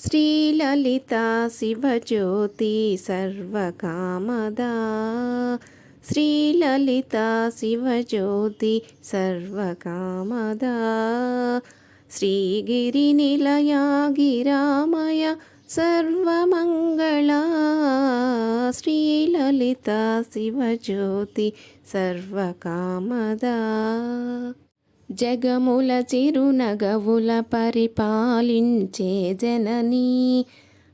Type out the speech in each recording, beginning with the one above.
శ్రీలలితా శివజ్యోతి సర్వకామదా శ్రీలలితా శివజ్యోతి సర్వకామదా శ్రీగిరినిలయా గిరామయ సర్వమంగళా శ్రీలలితా శివజ్యోతి సర్వకామదా జగముల చిరునగవుల పరిపాలించే జననీ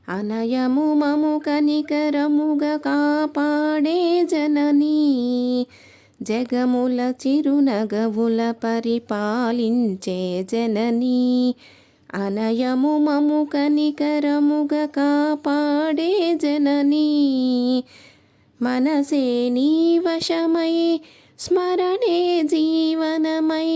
అనయము మము కనికరముగా కాపాడే జననీ. జగముల చిరునగవుల పరిపాలించే జననీ అనయము మము కనికరముగా కాపాడే జననీ. మనసే నీ వశమై స్మరణే జీవనమై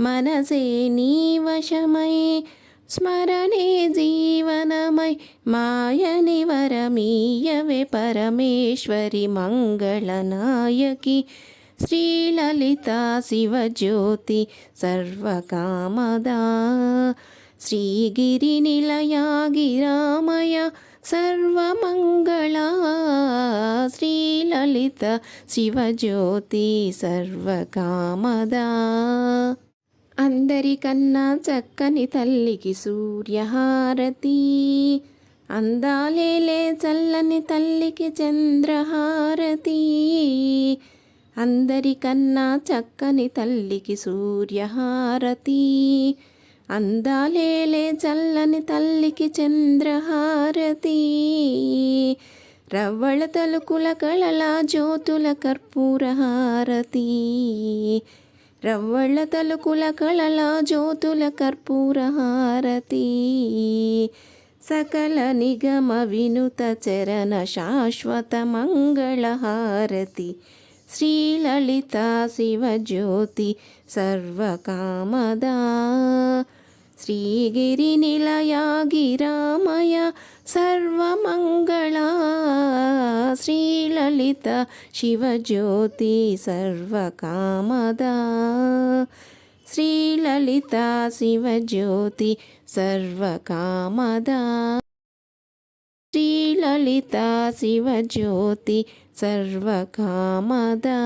మనసే నీ వశమై స్మరణే జీవనమై మాయని వరమీయవే పరమేశ్వరి మంగళనాయకి. శ్రీలలిత శివజ్యోతి సర్వకామదా శ్రీగిరి నిలయా గిరామయ సర్వమంగళా శ్రీలలిత శివజ్యోతి సర్వకామదా. అందరికన్నా చక్కని తల్లికి సూర్యహారతి. అందాలేలే చల్లని తల్లికి చంద్రహారతి. అందరికన్నా చక్కని తల్లికి సూర్యహారతి. అందాలేలే చల్లని తల్లికి చంద్రహారతి. రవ్వళ తలుకుల కళల జ్యోతుల కర్పూరహారతి. రవ్వళ్ళ తలుకుల కళల జ్యోతుల కర్పూరహారతి సకల నిగమ వినుత చరణ శాశ్వత మంగళహారతి శ్రీలలిత శివజ్యోతి సర్వకామదా శ్రీగిరి నిలయ గిరామయ సర్వమంగళా శ్రీలలిత శివజ్యోతి సర్వకామదా. శ్రీలలిత శివజ్యోతి సర్వకామదా. శ్రీలలిత శివజ్యోతి సర్వకామదా.